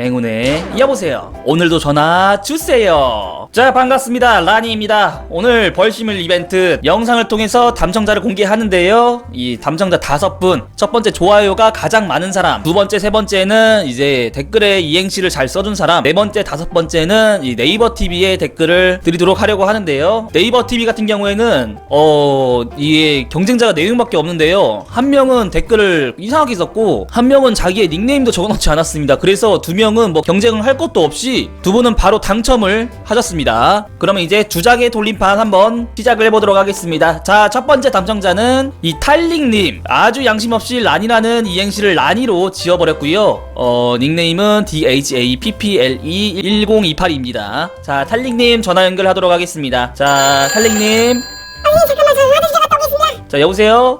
행운의 여보세요. 오늘도 전화 주세요. 자 반갑습니다. 라니입니다. 오늘 벌심을 이벤트 영상을 통해서 담청자를 공개하는데요. 이 담청자 다섯 분. 첫 번째 좋아요가 가장 많은 사람. 두 번째 세 번째는 이제 댓글에 이행시를 잘 써준 사람. 네 번째 다섯 번째는 이 네이버 TV에 댓글을 드리도록 하려고 하는데요. 네이버 TV 같은 경우에는 어 이게 경쟁자가 네 명밖에 없는데요. 한 명은 댓글을 이상하게 썼고 한 명은 자기의 닉네임도 적어놓지 않았습니다. 그래서 두 명은 뭐 경쟁을 할 것도 없이 두 분은 바로 당첨을 하셨습니다. 그러면 이제 주작의 돌림판 한번 시작을 해보도록 하겠습니다. 자, 첫 번째 당첨자는 이 탈릭님. 아주 양심 없이 란이라는 이행시를 란이로 지어버렸고요. 어, 닉네임은 DHAPPLE1028입니다. 자, 탈릭님 전화 연결하도록 하겠습니다. 자, 탈릭님. 아니 잠깐만 저 화장실 갔다 오겠습니다. 자, 여보세요?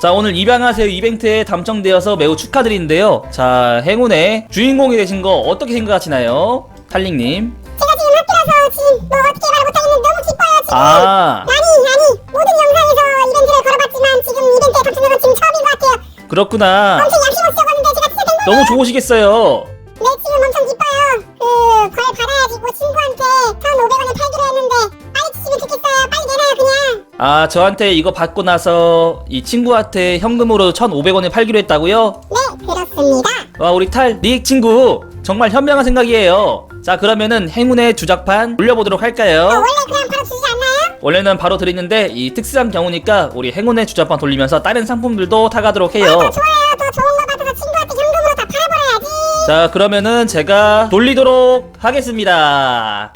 자 오늘 입양하세요 이벤트에 당첨되어서 매우 축하드리는데요 자 행운의 주인공이 되신 거 어떻게 생각하시나요? 탈릭님 제가 지금 학교라서 지금 뭐 어떻게 말 못하겠는데 너무 기뻐요 지금. 아 아니 아니 모든 영상에서 이벤트를 걸어봤지만 지금 이벤트에 당첨된 건 지금 처음인 것 같아요. 그렇구나 엄청 양심 없이 적었는데 제가 진짜 된 거예요. 너무 좋으시겠어요 네 지금 엄청 기뻐요. 그걸 받아야지 뭐 친구한테 1,500원을 팔기로 했는데 빨리 주시면 좋겠어요. 빨리 내놔요 그냥. 아 저한테 이거 받고 나서 이 친구한테 현금으로 1,500원에 팔기로 했다고요? 네 그렇습니다. 와 우리 탈릭 친구 정말 현명한 생각이에요 자 그러면은 행운의 주작판 돌려보도록 어, 할까요? 원래 그냥 바로 주지 않나요? 원래는 바로 드리는데 이 특수한 경우니까 우리 행운의 주작판 돌리면서 다른 상품들도 타가도록 해요 더 좋아요. 더 좋은 거 받아서 친구한테 현금으로 다 팔아버려야지. 자 그러면은 제가 돌리도록 하겠습니다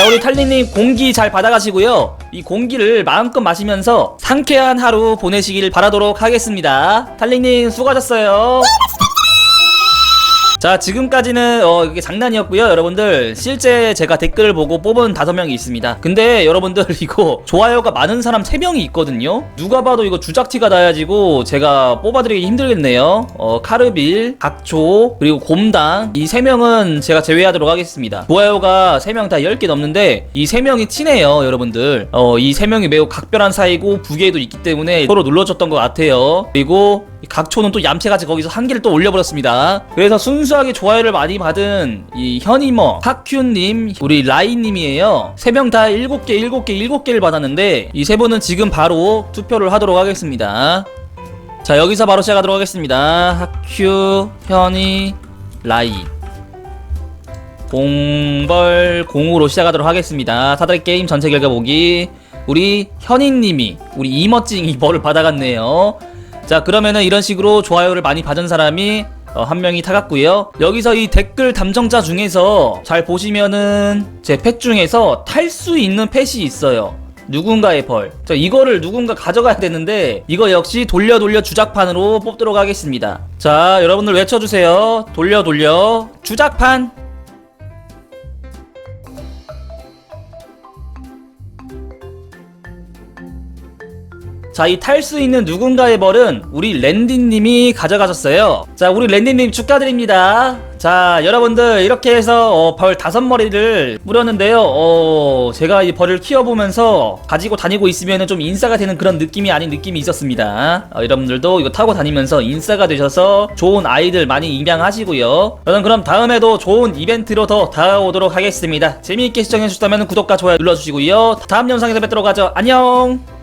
자 우리 탈리님 공기 잘 받아가시고요. 이 공기를 마음껏 마시면서 상쾌한 하루 보내시길 바라도록 하겠습니다. 탈리님 수고하셨어요 자 지금까지는 어 이게 장난이었고요. 여러분들 실제 제가 댓글을 보고 뽑은 다섯 명이 있습니다. 근데 여러분들 이거 좋아요가 많은 사람 세 명이 있거든요. 누가 봐도 이거 주작티가 나야지고 제가 뽑아드리기 힘들겠네요. 어 카르빌 각초 그리고 곰당. 이세 명은 제가 제외하도록 하겠습니다. 좋아요가 세명다 10개 넘는데 이세 명이 친해요 여러분들. 어이세 명이 매우 각별한 사이고 부계도 있기 때문에 서로 눌러줬던 것 같아요. 그리고 이 각초는 또 얌체같이 거기서 한 개를 또 올려버렸습니다. 그래서 순수하게 좋아요를 많이 받은 이 현이머, 하큐님, 우리 라이님이에요. 세 명 다 7개, 7개, 7개를 받았는데 이 세 분은 지금 바로 투표를 하도록 하겠습니다. 자 여기서 바로 시작하도록 하겠습니다. 하큐, 현이, 라이. 공벌 공으로 시작하도록 하겠습니다. 사다리 게임 전체 결과 보기. 우리 현이님이 우리 이멋징이 벌을 받아갔네요. 자 그러면은 이런 식으로 좋아요를 많이 받은 사람이 어, 한 명이 타갔고요. 여기서 이 댓글 담정자 중에서 잘 보시면은 제 펫 중에서 탈 수 있는 펫이 있어요. 누군가의 벌. 자, 이거를 누군가 가져가야 되는데 이거 역시 돌려 돌려 주작판으로 뽑도록 하겠습니다. 자, 여러분들 외쳐주세요. 돌려 돌려 주작판. 자, 이 탈수 있는 누군가의 벌은 우리 랜디님이 가져가셨어요. 자, 우리 랜디님 축하드립니다. 자, 여러분들 이렇게 해서 어, 벌 다섯 머리를 뿌렸는데요. 어, 제가 이 벌을 키워보면서 가지고 다니고 있으면 좀 인싸가 되는 그런 느낌이 아닌 느낌이 있었습니다. 어, 여러분들도 이거 타고 다니면서 인싸가 되셔서 좋은 아이들 많이 입양하시고요. 저는 그럼 다음에도 좋은 이벤트로 더 다가오도록 하겠습니다. 재미있게 시청해주셨다면 구독과 좋아요 눌러주시고요. 다음 영상에서 뵙도록 하죠. 안녕!